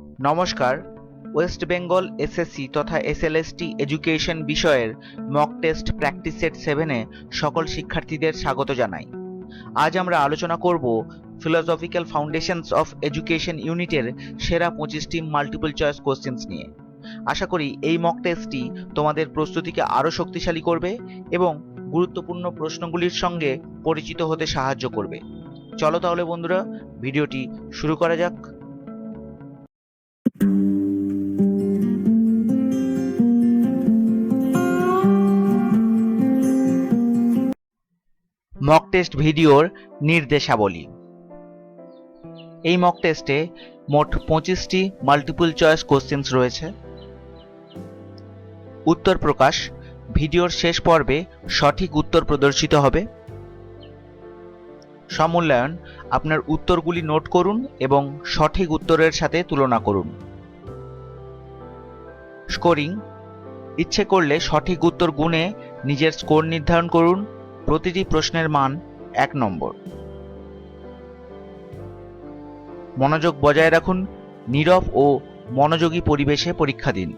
নমস্কার, West Bengal SSC তথা SLST education বিষয়ের মক টেস্ট প্র্যাকটিস সেট সেভেনে সকল শিক্ষার্থীদের স্বাগত জানাই। আজ আমরা আলোচনা করব ফিলোসফিক্যাল ফাউন্ডেশনস অফ এডুকেশন ইউনিটের সেরা পঁচিশটি মাল্টিপল চয়েস কোশ্চেন্স নিয়ে। আশা করি এই মক টেস্টটি তোমাদের প্রস্তুতিকে আরও শক্তিশালী করবে এবং গুরুত্বপূর্ণ প্রশ্নগুলির সঙ্গে পরিচিত হতে সাহায্য করবে। চলো তাহলে বন্ধুরা, ভিডিওটি শুরু করা যাক। মক টেস্ট ভিডিওর নির্দেশাবলী। এই মক টেস্টে মোট পঁচিশটি মাল্টিপল চয়েস কোশ্চেন্স রয়েছে। উত্তর প্রকাশ, ভিডিওর শেষ পর্বে সঠিক উত্তর প্রদর্শিত হবে। সমূল্যায়ন আপনার উত্তরগুলি নোট করুন এবং সঠিক উত্তরের সাথে তুলনা করুন। স্কোরিং ইচ্ছে করলে সঠিক উত্তর গুণে নিজের স্কোর নির্ধারণ করুন। প্রতিটি প্রশ্নের মান এক নম্বর। মনোযোগ বজায় রাখুন, নীরব ও মনোযোগী পরিবেশে পরীক্ষা দিন।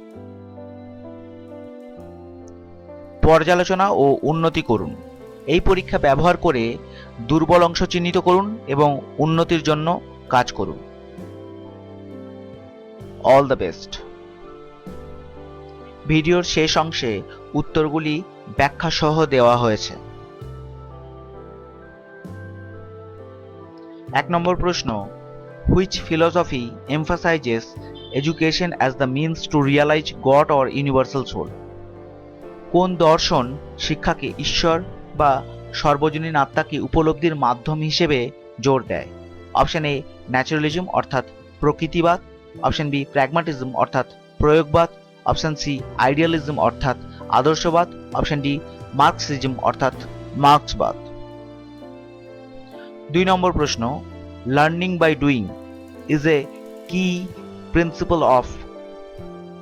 পর্যালোচনা ও উন্নতি করুন। এই পরীক্ষা ব্যবহার করে দুর্বল অংশ চিহ্নিত করুন এবং উন্নতির জন্য কাজ করুন। All the best. ভিডিওর শেষ অংশে উত্তরগুলি ব্যাখ্যা সহ দেওয়া হয়েছে। এক নম্বর প্রশ্ন which philosophy emphasises education as the means to realise God or universal soul কোন দর্শন শিক্ষাকে ঈশ্বর বা সর্বজনীন আত্মাকে উপলব্ধির মাধ্যম হিসেবে জোর দেয়? অপশন এ ন্যাচারালিজম অর্থাৎ প্রকৃতিবাদ। অপশন বি প্র্যাগমাটিজম অর্থাৎ প্রয়োগবাদ। অপশন সি আইডিয়ালিজম অর্থাৎ আদর্শবাদ। অপশন ডি মার্কসিজম অর্থাৎ মার্কসবাদ। দুই নম্বর প্রশ্ন learning by doing is a কি প্রিন্সিপাল অফ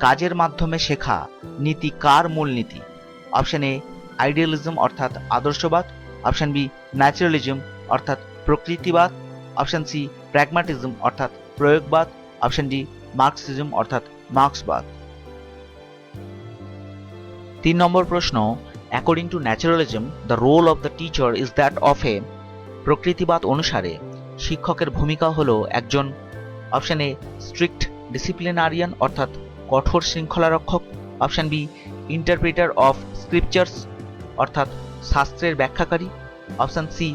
কাজের মাধ্যমে শেখা নীতি কার মূলনীতি অপশন এ আইডিয়ালিজম অর্থাৎ আদর্শবাদ। অপশন বি ন্যাচারালিজম অর্থাৎ প্রকৃতিবাদ। অপশন সি প্র্যাগমাটিজম অর্থাৎ প্রয়োগবাদ। অপশন ডি মার্কসিজম অর্থাৎ মার্ক্সবাদ তিন নম্বর প্রশ্ন according to naturalism the role of the teacher is that of a প্রকৃতিবাদ অনুসারে শিক্ষকের ভূমিকা হলো একজন অপশান এ স্ট্রিক্ট ডিসিপ্লিনারিয়ান অর্থাৎ কঠোর শৃঙ্খলা রক্ষক option B interpreter of scriptures অর্থাৎ শাস্ত্রের ব্যাখ্যাকারী option C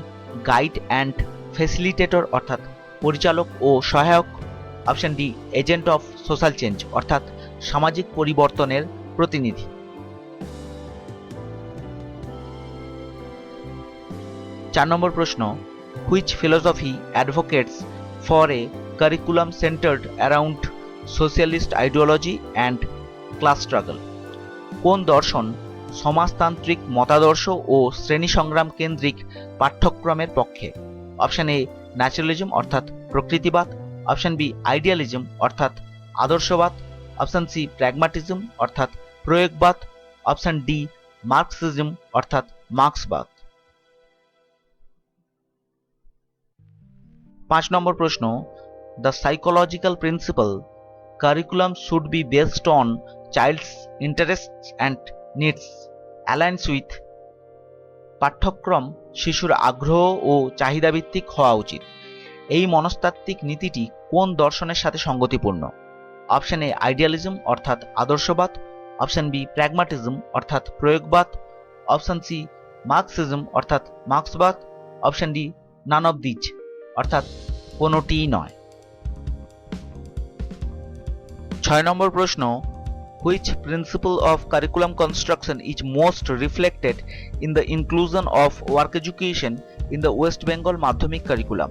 guide and facilitator অর্থাৎ পরিচালক ও সহায়ক option D agent of social change অর্থাৎ সামাজিক পরিবর্তনের প্রতিনিধি। চার নম্বর প্রশ্ন which philosophy advocates for a curriculum centred around socialist ideology and class struggle কোন দর্শন সমাজতান্ত্রিক মতাদর্শ ও শ্রেণি সংগ্রাম কেন্দ্রিক পাঠ্যক্রমের পক্ষে? অপশন এ ন্যাচারালিজম অর্থাৎ প্রকৃতিবাদ। অপশন বি আইডিয়ালিজম অর্থাৎ আদর্শবাদ। অপশন সি প্র্যাগমাটিজম অর্থাৎ প্রয়োগবাদ। অপশন ডি মার্কসিজম অর্থাৎ মার্ক্সবাদ পাঁচ নম্বর প্রশ্ন the psychological principle curriculum should be based on child's interests and needs aligns with পাঠ্যক্রম শিশুর আগ্রহ ও চাহিদাভিত্তিক হওয়া উচিত। এই মনস্তাত্ত্বিক নীতিটি কোন দর্শনের সাথে সঙ্গতিপূর্ণ? অপশন এ আইডিয়ালিজম অর্থাৎ আদর্শবাদ। অপশন বি প্র্যাগমাটিজম অর্থাৎ প্রয়োগবাদ। অপশন সি মার্কসিজম অর্থাৎ মার্ক্সবাদ option D none of these অর্থাৎ কোনোটিই নয়। ছয় নম্বর প্রশ্ন which principle of curriculum construction is most reflected in the inclusion of work education in the West Bengal Madhyamik curriculum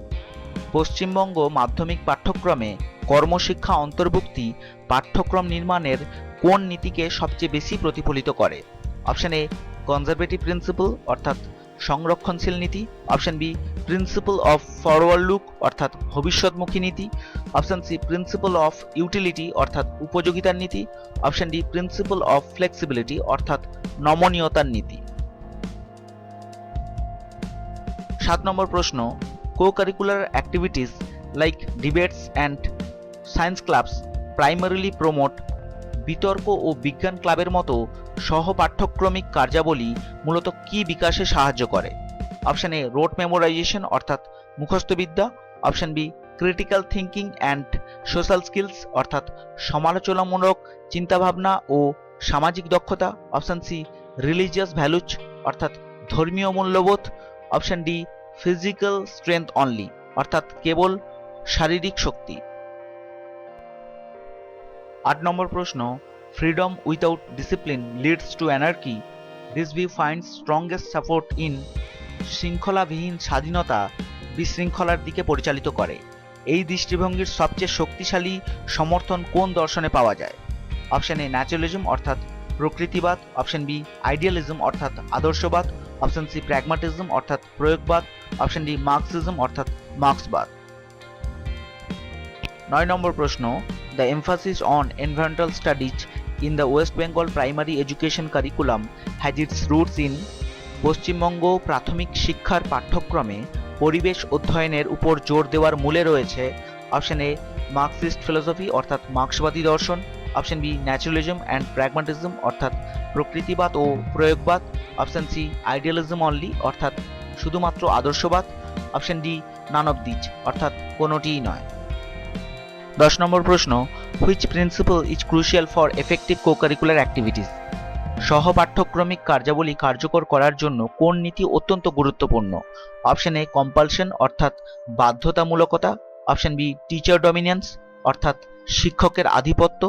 Paschimbanga মাধ্যমিক পাঠ্যক্রমে কর্মশিক্ষা অন্তর্ভুক্তি পাঠ্যক্রম নির্মাণের কোন নীতিকে সবচেয়ে বেশি প্রতিফলিত করে? অপশন এ কনজারভেটিভ প্রিন্সিপাল অর্থাৎ সংরক্ষণশীল নীতি option B principle of forward look অর্থাৎ ভবিষ্যৎমুখী নীতি option C principle of utility অর্থাৎ উপযোগিতার নীতি option D principle of flexibility অর্থাৎ নমনীয়তার নীতি। সাত নম্বর প্রশ্ন co curricular activities like debates and science clubs primarily promote বিতর্ক ও বিজ্ঞান ক্লাবের মতো সহ পাঠ্যক্রমিক কার্যাবলী মূলত কি বিকাশে সাহায্য করে? অপশন এ রোড মেমোরাইজেশন অর্থাৎ মুখস্থবিদ্যা। Option B critical thinking and social skills অর্থাৎ সমালোচনামূলক চিন্তাভাবনা ও সামাজিক দক্ষতা। অপশন সি রিলিজিয়াস ভ্যালুজ অর্থাৎ ধর্মীয় মূল্যবোধ। Option D physical strength only অর্থাৎ কেবল শারীরিক শক্তি। আট নম্বর প্রশ্ন freedom without discipline leads to anarchy this view finds strongest support in শৃঙ্খলাবিহীন স্বাধীনতা বিশৃঙ্খলার দিকে পরিচালিত করে। এই দৃষ্টিভঙ্গির সবচেয়ে শক্তিশালী সমর্থন কোন দর্শনে পাওয়া যায়? অপশন এ ন্যাচুরালিজম অর্থাৎ প্রকৃতিবাদ, অপশন বি আইডিয়ালিজম অর্থাৎ আদর্শবাদ, অপশন সি প্র্যাগমাটিজম অর্থাৎ প্রয়োগবাদ, অপশন ডি মার্কসিজম অর্থাৎ মার্ক্সবাদ। নয় নম্বর প্রশ্ন, the emphasis on environmental studies in the West Bengal primary education curriculum has its roots in Paschimbanga প্রাথমিক শিক্ষার পাঠ্যক্রমে পরিবেশ অধ্যয়নের উপর জোর দেওয়ার মূলে রয়েছে অপশন এ মার্কসিস্ট ফিলোসফি অর্থাৎ মার্ক্সবাদী দর্শন option B naturalism and pragmatism অর্থাৎ প্রকৃতিবাদ ও প্রয়োগবাদ অপশন সি আইডিয়ালিজম অনলি অর্থাৎ শুধুমাত্র আদর্শবাদ option D none of these অর্থাৎ কোনোটিই নয় দশ নম্বর প্রশ্ন which principle is crucial for effective co curricular activities সহপাঠ্যক্রমিক কার্যাবলী কার্যকর করার জন্য কোন নীতি অত্যন্ত গুরুত্বপূর্ণ? অপশন এ কম্পালশন অর্থাৎ বাধ্যতামূলকতা। অপশন বি টিচার ডমিনেন্স অর্থাৎ শিক্ষকের আধিপত্য।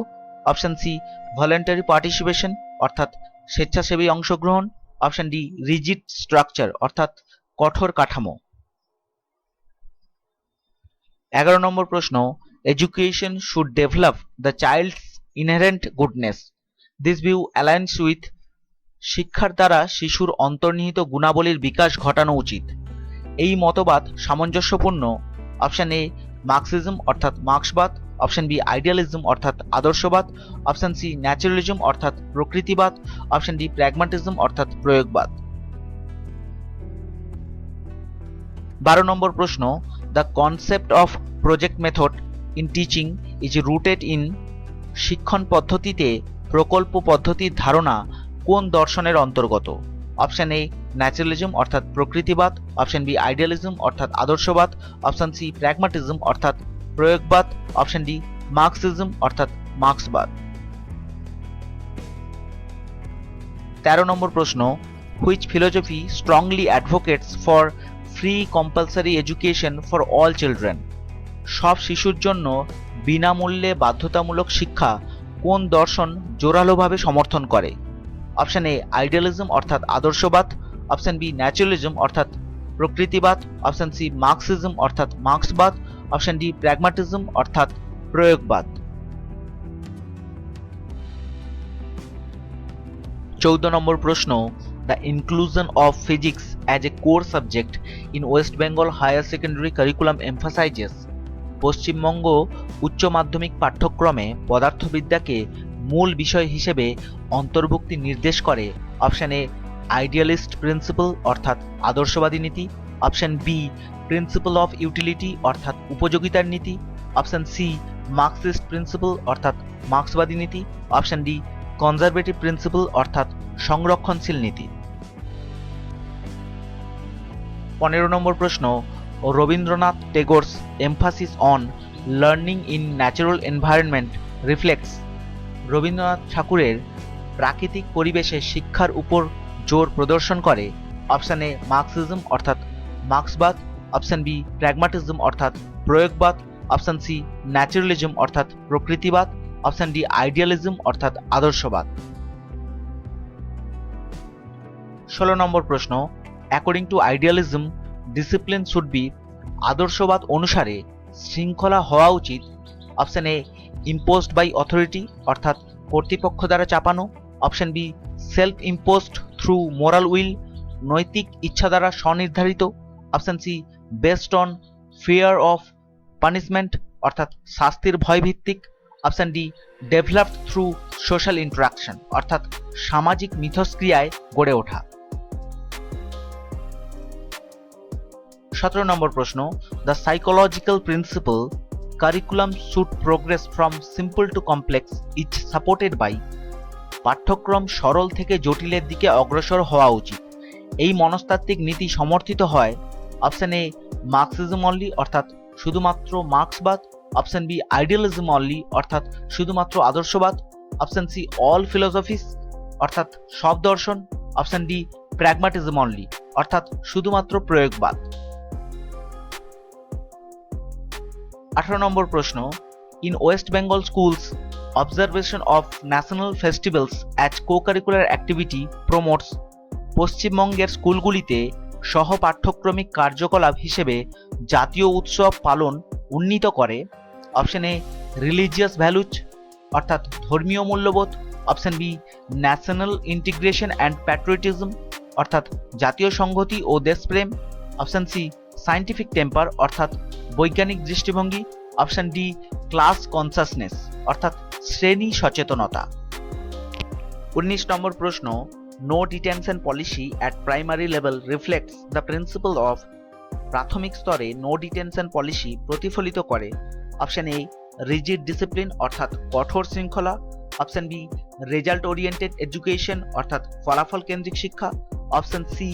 অপশন সি ভলেন্টারি পার্টিসিপেশন অর্থাৎ স্বেচ্ছাসেবী অংশগ্রহণ। অপশন ডি রিজিড স্ট্রাকচার অর্থাৎ কঠোর কাঠামো। এগারো নম্বর প্রশ্ন education should develop the child's inherent goodness this view aligns with শিক্ষার দ্বারা শিশুর অন্তর্নিহিত গুণাবলীর বিকাশ ঘটানো উচিত। এই মতবাদ সামঞ্জস্যপূর্ণ। অপশন এ মার্কসিজম অর্থাৎ মার্ক্সবাদ অপশন বি আইডিয়ালিজম অর্থাৎ আদর্শবাদ। অপশন সি ন্যাচুরালিজম অর্থাৎ প্রকৃতিবাদ। অপশন ডি প্র্যাগমাটিজম অর্থাৎ প্রয়োগবাদ। বারো নম্বর প্রশ্ন the concept of project method in teaching is rooted in শিক্ষণ পদ্ধতিতে প্রকল্প পদ্ধতির ধারণা কোন দর্শনের অন্তর্গত? অপশান এ ন্যাচারালিজম অর্থাৎ প্রকৃতিবাদ। অপশান বি আইডিয়ালিজম অর্থাৎ আদর্শবাদ। অপশান সি প্র্যাগমাটিজম অর্থাৎ প্রয়োগবাদ। অপশন ডি মার্কসিজম অর্থাৎ মার্ক্সবাদ তেরো নম্বর প্রশ্ন which philosophy strongly advocates for free compulsory education for all children সব শিশুর জন্য বিনামূল্যে বাধ্যতামূলক শিক্ষা কোন দর্শন জোরালোভাবে সমর্থন করে? অপশান এ আইডিয়ালিজম অর্থাৎ আদর্শবাদ। অপশান বি ন্যাচুরালিজম অর্থাৎ প্রকৃতিবাদ। অপশন সি মার্কসিজম অর্থাৎ মার্ক্সবাদ অপশন ডি প্র্যাগমাটিজম অর্থাৎ প্রয়োগবাদ। চৌদ্দ নম্বর প্রশ্ন the inclusion of physics as a core subject in West Bengal higher secondary curriculum emphasises Paschimbanga উচ্চ মাধ্যমিক পাঠ্যক্রমে পদার্থবিদ্যাকে মূল বিষয় হিসেবে অন্তর্ভুক্তি নির্দেশ করে অপশন এ আইডিয়ালিস্ট প্রিন্সিপাল অর্থাৎ আদর্শবাদী নীতি, option B principle of utility অর্থাৎ উপযোগিতার নীতি, অপশন সি মার্কসিস্ট প্রিন্সিপাল অর্থাৎ মার্ক্সবাদী নীতি, অপশন ডি কনজারভেটিভ প্রিন্সিপাল অর্থাৎ সংরক্ষণশীল নীতি। পনেরো নম্বর প্রশ্ন Rabindranath Tagore's emphasis on learning in natural environment reflects Rabindranath ঠাকুরের প্রাকৃতিক পরিবেশে শিক্ষার উপর জোর প্রদর্শন করে। অপশন এ মার্কসিজম অর্থাৎ মার্ক্সবাদ অপশন বি প্র্যাগমাটিজম অর্থাৎ প্রয়োগবাদ। অপশন সি ন্যাচারালিজম অর্থাৎ প্রকৃতিবাদ। অপশন ডি আইডিয়ালিজম অর্থাৎ আদর্শবাদ। ষোলো নম্বর প্রশ্ন according to idealism discipline should be আদর্শবাদ অনুসারে শৃঙ্খলা হওয়া উচিত। Option A imposed by authority অর্থাৎ কর্তৃপক্ষ দ্বারা চাপানো। Option B self imposed through moral will নৈতিক ইচ্ছা দ্বারা স্বনির্ধারিত। Option C based on fear of punishment অর্থাৎ শাস্তির ভয় ভিত্তিক option D developed through social interaction অর্থাৎ সামাজিক মিথস্ক্রিয়ায় গড়ে ওঠা। সতেরো নম্বর প্রশ্ন the psychological principle curriculum should progress from simple to complex is supported by পাঠ্যক্রম সরল থেকে জটিলের দিকে অগ্রসর হওয়া উচিত। এই মনস্তাত্ত্বিক নীতি সমর্থিত হয় অপশন এ মার্কসিজম অনলি অর্থাৎ শুধুমাত্র মার্ক্সবাদ। অপশন বি আইডিয়ালিজম অনলি অর্থাৎ শুধুমাত্র আদর্শবাদ। অপশন সি অল ফিলোসফিস অর্থাৎ সব দর্শন। অপশন ডি প্র্যাগমাটিজম অনলি অর্থাৎ শুধুমাত্র প্রয়োগবাদ। আঠারো নম্বর প্রশ্ন in West Bengal schools observation of national festivals as co curricular activity promotes পশ্চিমবঙ্গের স্কুলগুলিতে সহ পাঠ্যক্রমিক কার্যকলাপ হিসেবে জাতীয় উৎসব পালন উন্নীত করে। অপশন এ রিলিজিয়াস ভ্যালুজ অর্থাৎ ধর্মীয় মূল্যবোধ। Option B national integration and patriotism অর্থাৎ জাতীয় সংহতি ও দেশপ্রেম। অপশন সি সায়েন্টিফিক টেম্পার অর্থাৎ বৈজ্ঞানিক দৃষ্টিভঙ্গি অপশন ডি ক্লাস কনসাসনেস অর্থাৎ শ্রেণি সচেতনতা। উনিশ নম্বর প্রশ্ন no detention policy at primary level reflects the principle of প্রাথমিক স্তরে নো ডিটেনশন পলিসি প্রতিফলিত করে। অপশন এ রিজিড ডিসিপ্লিন অর্থাৎ কঠোর শৃঙ্খলা। Option B result oriented education অর্থাৎ ফলাফল কেন্দ্রিক শিক্ষা option C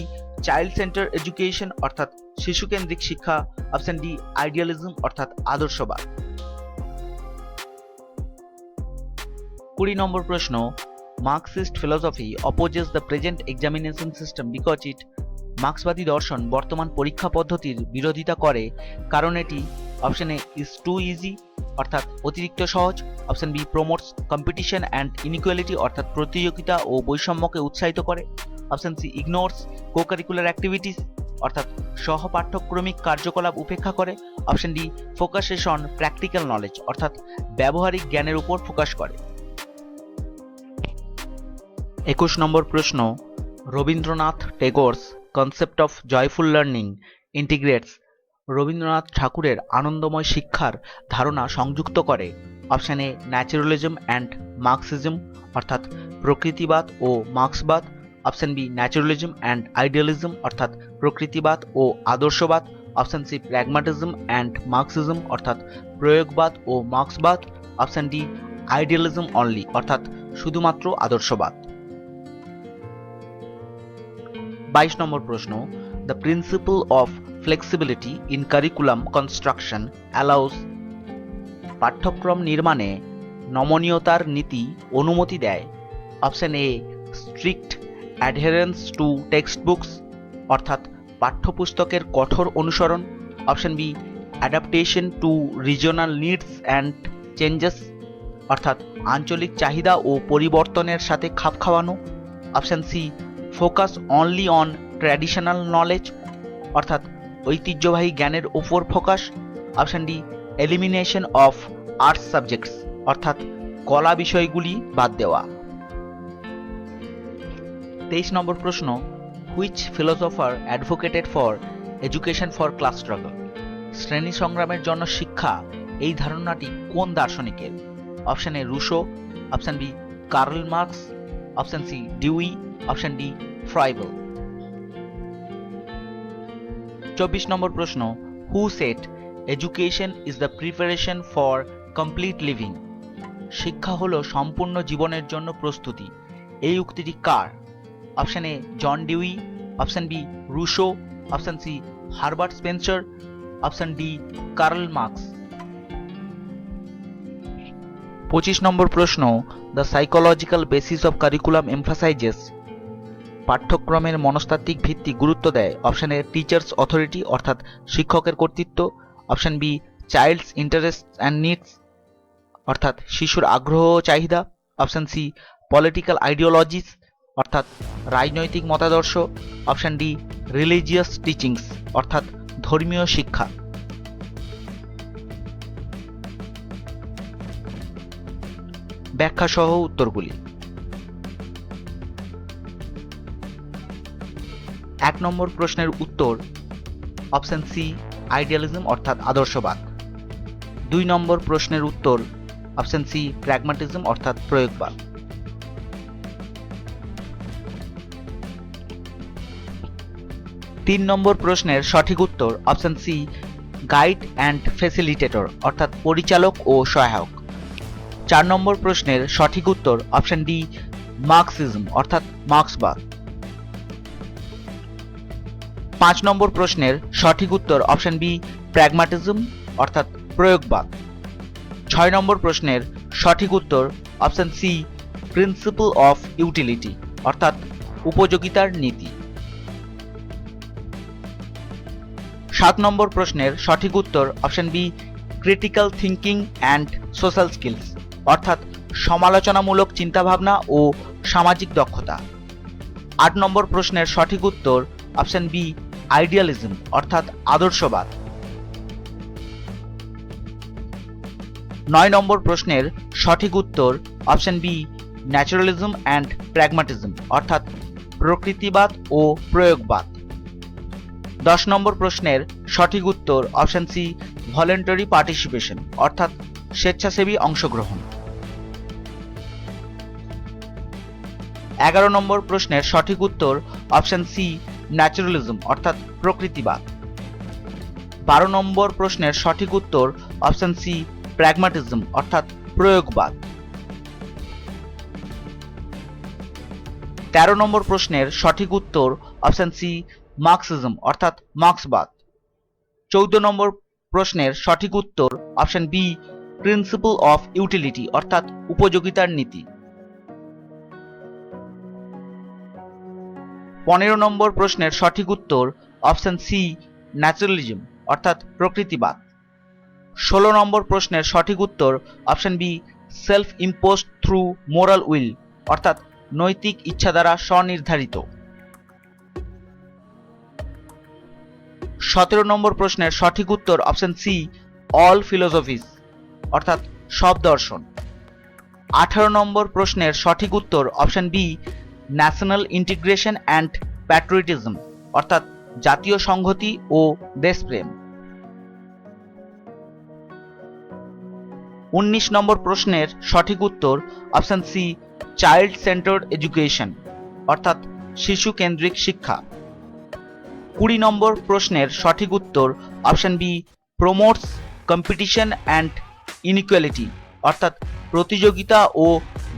child centre education অর্থাৎ শিশু কেন্দ্রিক শিক্ষা অপশন ডি আইডিয়ালিজম অর্থাৎ আদর্শবাদ। কুড়ি নম্বর প্রশ্ন Marxist philosophy opposes the present examination system because it মার্ক্সবাদী দর্শন বর্তমান পরীক্ষা পদ্ধতির বিরোধিতা করে, কারণ এটি option A is too easy অর্থাৎ অতিরিক্ত সহজ option B promotes competition and inequality অর্থাৎ প্রতিযোগিতা ও বৈষম্যকে উৎসাহিত করে। Option C ignores co curricular activities অর্থাৎ সহ পাঠ্যক্রমিক কার্যকলাপ উপেক্ষা করে। Option D focuses on practical knowledge অর্থাৎ ব্যবহারিক জ্ঞানের উপর ফোকাস করে। একুশ নম্বর প্রশ্ন, Rabindranath Tagore's concept of joyful learning integrates Rabindranath ঠাকুরের আনন্দময় শিক্ষার ধারণা সংযুক্ত করে। অপশন ন্যাচারালিজম অ্যান্ড মার্কসিজম অর্থাৎ প্রকৃতিবাদ ও মার্ক্সবাদ। Option B naturalism and idealism অর্থাৎ প্রকৃতিবাদ ও আদর্শবাদ। Option C pragmatism and Marxism অর্থাৎ প্রয়োগবাদ ও মার্ক্সবাদ। অপশন ডি আইডিয়ালিজম অনলি অর্থাৎ শুধুমাত্র আদর্শবাদ। বাইশ নম্বর প্রশ্ন the principle of flexibility in curriculum construction allows পাঠ্যক্রম নির্মাণে নমনীয়তার নীতি অনুমতি দেয়। Option A strict adherence to textbooks অর্থাৎ পাঠ্যপুস্তকের কঠোর অনুসরণ। Option B adaptation to regional needs and changes অর্থাৎ আঞ্চলিক চাহিদা ও পরিবর্তনের সাথে খাপ খাওয়ানো। Option C focus only on traditional knowledge অর্থাৎ ঐতিহ্যবাহী জ্ঞানের ওপর focus option D elimination of arts subjects অর্থাৎ কলা বিষয়গুলি বাদ দেওয়া। তেইশ নম্বর প্রশ্ন which philosopher advocated for education for class struggle শ্রেণি সংগ্রামের জন্য শিক্ষা, এই ধারণাটি কোন দার্শনিকের? Option A, Rousseau, option B, Karl Marx, option C, Dewey, option D, Froebel. চব্বিশ নম্বর প্রশ্ন who said education is the preparation for complete living শিক্ষা হলো সম্পূর্ণ জীবনের জন্য প্রস্তুতি। এই উক্তিটি কার? Option A, John Dewey, option B, Rousseau, option C, Herbert Spencer, option D, Karl Marx. পঁচিশ নম্বর প্রশ্ন the psychological basis of curriculum emphasises পাঠ্যক্রমের মনস্তাত্ত্বিক ভিত্তি গুরুত্ব দেয়। অপশন এ টিচার্স অথরিটি অর্থাৎ শিক্ষকের কর্তৃত্ব। Option B child's interest and needs অর্থাৎ শিশুর আগ্রহ চাহিদা। অপশন সি পলিটিক্যাল আইডিওলজিস অর্থাৎ রাজনৈতিক মতাদর্শ। অপশান ডি রিলিজিয়াস টিচিংস অর্থাৎ ধর্মীয় শিক্ষা। ব্যাখ্যা সহ উত্তরগুলি। এক নম্বর প্রশ্নের উত্তর, অপশন সি আইডিয়ালিজম অর্থাৎ আদর্শবাদ। দুই নম্বর প্রশ্নের উত্তর, অপশন সি প্র্যাগমাটিজম অর্থাৎ প্রয়োগবাদ। তিন নম্বর প্রশ্নের সঠিক উত্তর, option C guide and facilitator অর্থাৎ পরিচালক ও সহায়ক। চার নম্বর প্রশ্নের সঠিক উত্তর, অপশন ডি মার্কসিজম অর্থাৎ মার্ক্সবাদ পাঁচ নম্বর প্রশ্নের সঠিক উত্তর অপশন বি প্র্যাগমাটিজম অর্থাৎ প্রয়োগবাদ। ছয় নম্বর প্রশ্নের সঠিক উত্তর option C principle of utility অর্থাৎ উপযোগিতার নীতি। সাত নম্বর প্রশ্নের সঠিক উত্তর option B critical thinking and social skills অর্থাৎ সমালোচনামূলক চিন্তাভাবনা ও সামাজিক দক্ষতা। আট নম্বর প্রশ্নের সঠিক উত্তর অপশন বি আইডিয়ালিজম অর্থাৎ আদর্শবাদ। নয় নম্বর প্রশ্নের সঠিক উত্তর option B, naturalism and pragmatism অর্থাৎ প্রকৃতিবাদ ও প্রয়োগবাদ। দশ নম্বর প্রশ্নের সঠিক উত্তর অপশন সি ভলেন্টারি পার্টিসিপেশন অর্থাৎ স্বেচ্ছাসেবী অংশগ্রহণ। এগারো নম্বর প্রশ্নের সঠিক উত্তর অপশন সি ন্যাচারালিজম, অর্থাৎ প্রকৃতিবাদ। বারো নম্বর প্রশ্নের সঠিক উত্তর অপশন সি প্র্যাগমাটিজম অর্থাৎ প্রয়োগবাদ। তেরো নম্বর প্রশ্নের সঠিক উত্তর অপশন সি, মার্কসিজম, অর্থাৎ মার্ক্সবাদ। চৌদ্দ নম্বর প্রশ্নের সঠিক উত্তর option B, principle of utility, অর্থাৎ উপযোগিতার নীতি। পনেরো নম্বর প্রশ্নের সঠিক উত্তর অপশন সি, ন্যাচারালিজম, অর্থাৎ প্রকৃতিবাদ। ষোলো নম্বর প্রশ্নের সঠিক উত্তর option B self imposed through moral will অর্থাৎ নৈতিক ইচ্ছা দ্বারা স্বনির্ধারিত। সতেরো নম্বর প্রশ্নের সঠিক উত্তর অপশন সি অল ফিলোসফিস অর্থাৎ সব দর্শন। আঠারো নম্বর প্রশ্নের সঠিক উত্তর option B national integration and patriotism অর্থাৎ জাতীয় সংহতি ও দেশপ্রেম। উনিশ নম্বর প্রশ্নের সঠিক উত্তর option C child centred education অর্থাৎ শিশু কেন্দ্রিক শিক্ষা। কুড়ি নম্বর প্রশ্নের সঠিক উত্তর option B promotes competition and inequality অর্থাৎ প্রতিযোগিতা ও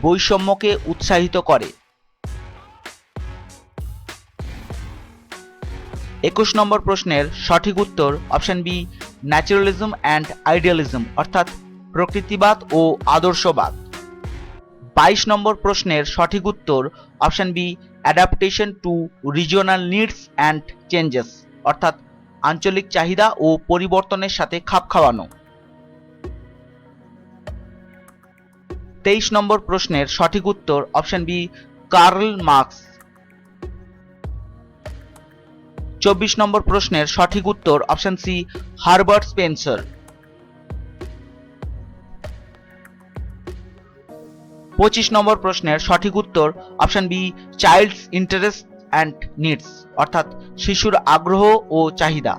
বৈষম্যকে উৎসাহিত করে। একুশ নম্বর প্রশ্নের সঠিক উত্তর option B, naturalism and idealism, অর্থাৎ প্রকৃতিবাদ ও আদর্শবাদ। বাইশ নম্বর প্রশ্নের সঠিক উত্তর option B, adaptation to regional needs and changes, অর্থাৎ আঞ্চলিক চাহিদা ও পরিবর্তনের সাথে খাপ খাওয়ানো। তেইশ নম্বর প্রশ্নের সঠিক উত্তর অপশন বি, কার্ল মার্কস। চব্বিশ নম্বর প্রশ্নের সঠিক উত্তর অপশন সি হারবার্ট স্পেন্সার। পঁচিশ নম্বর প্রশ্নের সঠিক উত্তর option B, child's interest and needs, অর্থাৎ শিশুর আগ্রহ ও চাহিদা।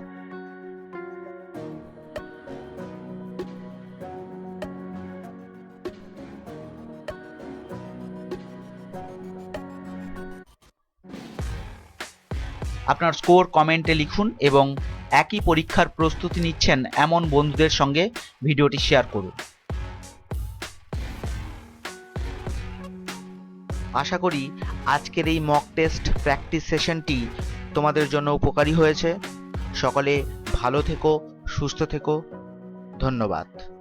আপনার স্কোর, কমেন্টে লিখুন এবং একই পরীক্ষার প্রস্তুতি নিচ্ছেন এমন বন্ধুদের সঙ্গে ভিডিওটি শেয়ার করুন। আশা করি আজকের এই মক টেস্ট প্র্যাকটিস সেশনটি তোমাদের জন্য উপকারী হয়েছে। সকলে ভালো থেকো, সুস্থ থেকো। ধন্যবাদ।